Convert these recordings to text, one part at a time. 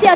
เสีย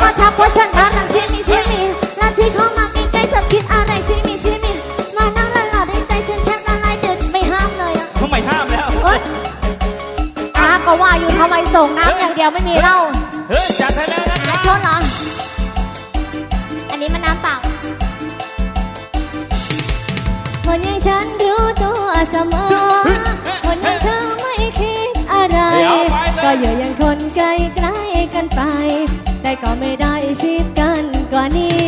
มาทักว่าฉันน่ารักชิมิชิมิและที่เข้ามาใกล้ๆเธอคิดอะไรชิมิชิมิมานั่งหล่อๆในใจฉันแทบละลายเดินไม่ห้ามเลยอะทำไมห้ามแล้ว เอ้ยอาก็ว่าอยู่ทำไมส่งน้ำอย่างเดียวไม่มีเหล้าเฮ้ยจัดให้แล้วนะครับชนเหรอ อันนี้มันน้ำเปล่าคนอย่างฉันรู้ตัวเสมอคนอย่างเธอไม่คิดอะไร ก็อยู่อย่างคนไกลไกลๆกันไป แต่ก็ไม่ได้ชิดกันกว่านี้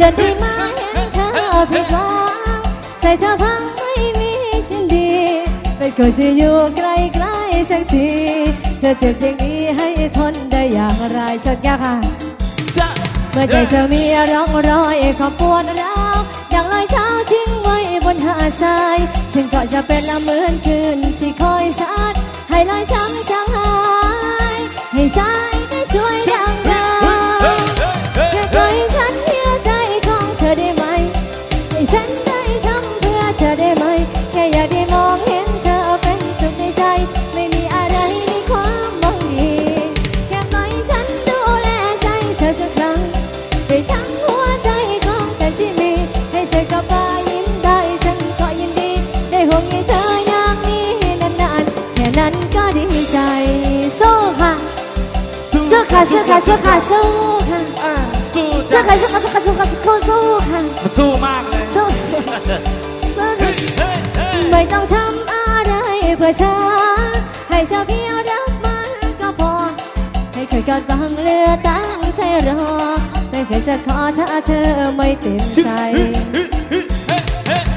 จะได้มาเห็นเธอผิดหวังใจเธอพังไม่มีฉันดีไม่ควรจะอยู่ใกล้ใกล้ๆสักทีเธอเจ็บอย่างนี้ให้ทนได้อย่างไรชดยากค่ะเมื่อใจเธอมีร่องรอยความปวดร้าวอย่างรอยเท้าทิ้งไว้บนหาดทรายฉันก็จะเป็นละเหมือนคืนที่คอยสัดให้รอยช้ำจางหายให้สาย ของฉันที่มี ให้เธอกลับมายิ้มได้ฉันก็ยินดี ได้ห่วงใยเธออย่างนี้นานๆแค่นั้นก็ดีใจสู้ค่ะสู้สู้ค่ะสู้ค่ะสู้ค่ะสู้ค่ะอ่าสู้สู้จ้ะค่ะสู้ค่ะสู้ค่ะสู้ค่ะสู้ค่ะมันสู้มากเลยสู้สู้เฮ้ยเฮ้ยเฮ้ยไม่ต้องทำอะไรเพื่อฉันให้เธอเพียงรักมันก็พอให้เคยกอดบังเรือตั้งใจรอ ไม่เคยจะขอถ้าเธอไม่เต็มใจ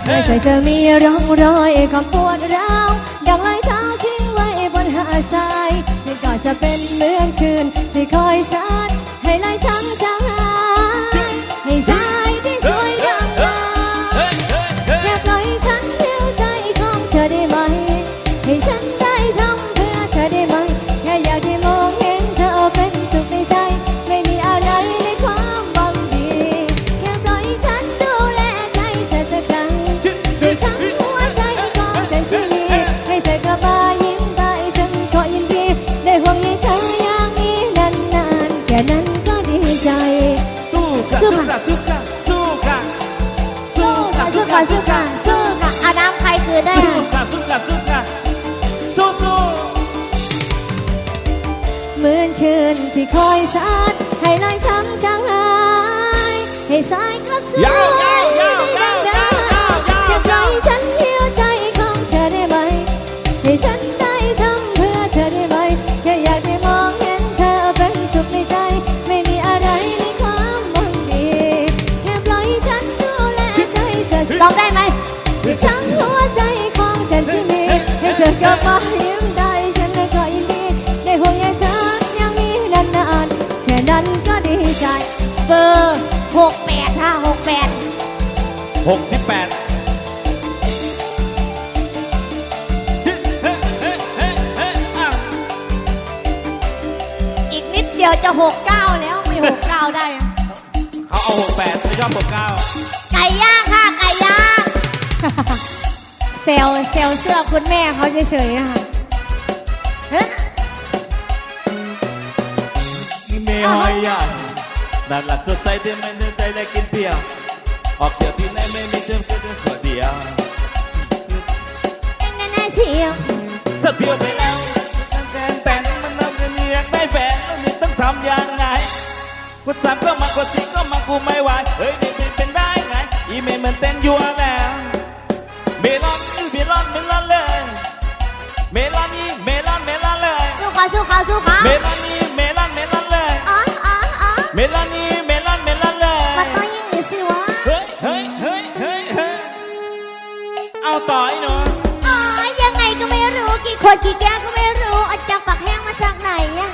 ไม่เคยจะมีร่องรอยความปวดร้าวดังลายเท้าทิ้งไว้บนหาดทรายฉันก็จะเป็นเหมือน Sudah. Suka, suka, suka. Susu. เหมือนคืนที่คอยสาดให้ลอยช้ำจางหายให้สายกลัสู่ ก็ดีใจ เบอร์หกแปดห้าหกแปดหกสิบแปดเฮ้ยเฮ้ยเฮ้ยเฮ้ยอะอีกนิดเดียวจะหกเก้าแล้วไม่หกเก้าได้อะเขาเอาหกแปดไม่ชอบหกเก้าไก่ย่างค่ะไก่ย่าง เซลเซลเสื้อคุณแม่เขาเฉยๆนะคะ hoian Dar la tot ai de mine dai la kintia Ochia tine me mitem că te hodia Să fiu pe leu Să te Mă n-am gândit mai pe Nu mi tăm tam iar ngai Cu țam că mă cu ții că mă cu mai oai Îi de mi pen dai ngai Ime mă ten iua mea Melon, melon, melon ขวดกี่แก้วก็ไม่รู้เอาจากปากแห้งมาจากไหนอะ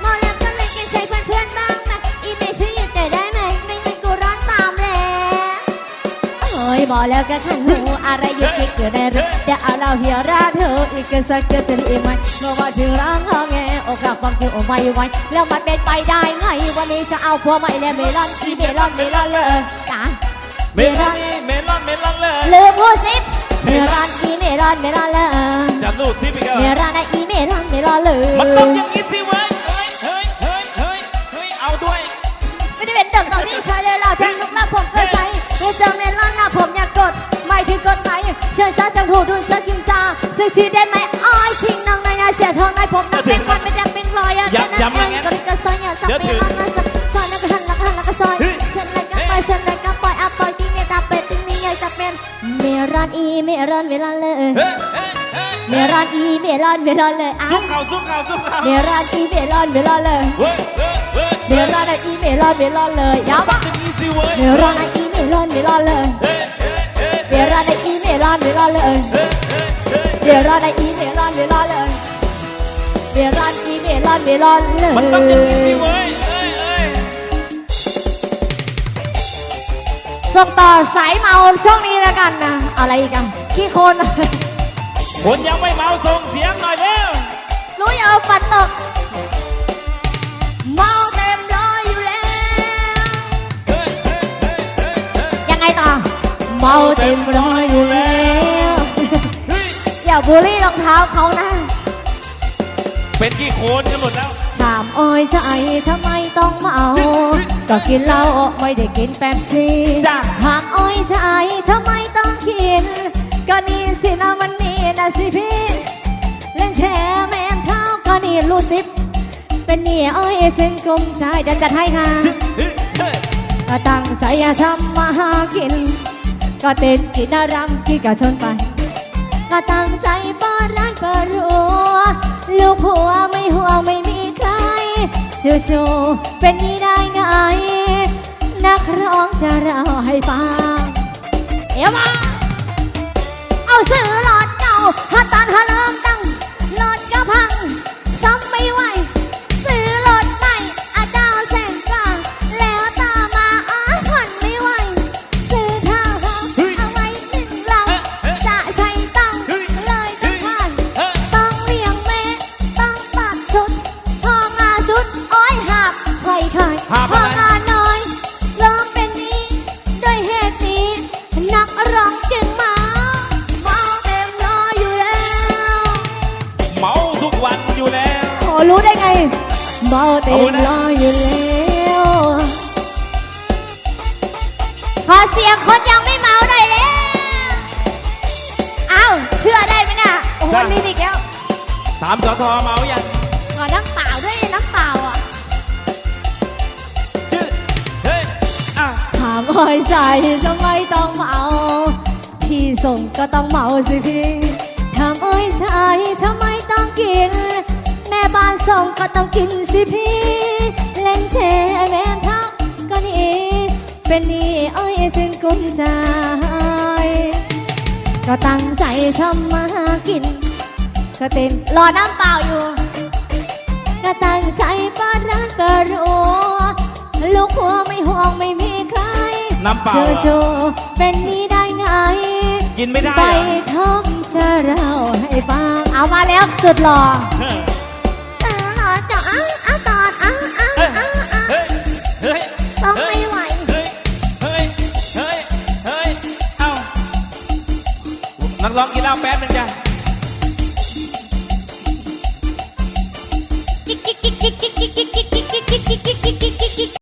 เมาแล้วก็เลยเกรงใจเพื่อนๆบ้างไหมอีเมย์ช่วยหยุดหน่อยได้ไหมไม่งั้นกูร้อนตามแล้วโอ้ยบอกแล้วก็ขันหูอะไรหยุดคิดอยู่ในรถเดี๋ยวเอาเราเหี่ยวราดเธออีกสักเกิดจะอีกไหมเมื่อมาถึงร้างงอแงอกหักความคิดโอ้ไม่ไหวแล้วมันเป็นไปได้ไงวันนี้จะเอาผัวใหม่แล้วเมลอนอีเมลอนเมลอนเลยจ้าเมลอนนี่เมลอนเมลอนเลยลืมพูดสิเมลอนอีเมล อนเมลอนเลยจำรูปที่พี่แกเมลอนนะอีเมลอนเมลอนเลยมันต้องอย่างนี้สิเว้ยเฮ้ยเฮ้ยเฮ้ยเฮ้ยเฮ้ยเอาด้วย ไม่ได้เป็นเด็กตอนนี้เธอได้เราทั้งลูกและผมเคยใช้เมื่อเจอเมลอนนะผมอยากกดไม่ถึงกดไหนเชิญซะจังหูดูจะกินจาสักทีได้ไหมอ้อยชิงนางนายเสียทองนายผมนักเป็นคนไม่จำเป็นรอยอะก็ริกซอยอย่าสับเมลอนนะซอยนักหันนักหันนักซอยเส้นเลยก็ไปเส้นเลย เป็นเมลอนอีเมลอนเมลอนเลยเฮ้ยเฮ้ยเฮ้ยเมลอนอีเมลอนเมลอนเลยอะซุกเข่าซุกเข่าซุกเข่าเมลอนอีเมลอนเมลอนเลยเฮ้ยเฮ้ยเฮ้ยเมลอนอีเมลอนเมลอนเลยยาวต้อมางอย่างนี้สิเว้ยเมลอนอีเมลอนเมลอนเลยเฮ้ยเฮ้ยเฮ้ยเมลอนอีเมลอนเมลอนเลยเฮ้ยเฮ้ยเฮ้ยเมลอนอีเมลอนเมลอนเลยเมลอนอีเมลอนเมลอนเลยมันต้องอย่างนี้สิเว้ยเฮ้ยเฮ้ย ส่งต่อสายเมาช่วงนี้แล้วกันนะ อะไรอีกันขี้คน คนยังไม่เมาส่งเสียงหน่อยเร็วรู้อย่าเอาปัดตก เมาเต็มร้อยอยู่แล้วเฮ้ยเฮ้ยเฮ้ยเฮ้ยเฮ้ยยังไงต่อ เมาเต็มร้อยอยู่แล้วเฮ้ยอย่าบูลลี่รองเท้าเขานะ เป็นกี่โคนกันหมดแล้วถามอ้อยใจทำไมต้องเมาก็กินเหล้าไม่ได้กินแป๊บซี่จ้ะถามอ้อยใจทำไมต้องกิน ก็นี่สินะมันนี่นะสิพี่เล่นแชร์แม่มเท้าก็นี่รูดซิปเป็นนี่อ้อยจึงกลุ้มใจเดินจัดให้ค่ะเฮ้ยเฮ้ยก็ตั้งใจจะทำมาหากิน ก็เต้นกินอารำกินกับชนไป ก็ตั้งใจเปิดร้านเปิดรัวลูกผัวไม่ห่วงไม่มีใคร จู่ๆเป็นนี้ได้ไง นักร้องจะเล่าให้ฟัง เอวมา เอาซื้อหลอดเก่าฮัตตอนฮัลโหล เมาเต็มร้อยอยู่แล้วขอเสียงคนยังไม่เมาหน่อยแล้วเอ้าเชื่อได้ไหมน่ะโอ้โหนี่อีกแล้วถามสทเมายังขอน้ำเปล่าด้วยน้ำเปล่าอะชื่อเฮ้ยอะถามอ้อยใจทำไมต้องเมา พี่ส่งก็ต้องเมาสิพี่ถามอ้อยใจทำไมต้องกิน แม่บ้านส่งก็ต้องกินสิพี่ เล่นแชร์แม่ทักก็นี่เป็นนี่อ้อยจึงกุ้มใจ ก็ตั้งใจทำมาหากิน ก็เต้นรอน้ำเปล่าอยู่ ก็ตั้งใจเปิดร้านเปิดรัวลูกหัวไม่ห่วงไม่มีใครน้ำเปล่าเจอเหรโจอเป็นนี้ได้ไง กินไม่ได้ไปเหรอ ทำจะเล่าให้ฟังเอามาแล้วสุดหล่อเฮ้ย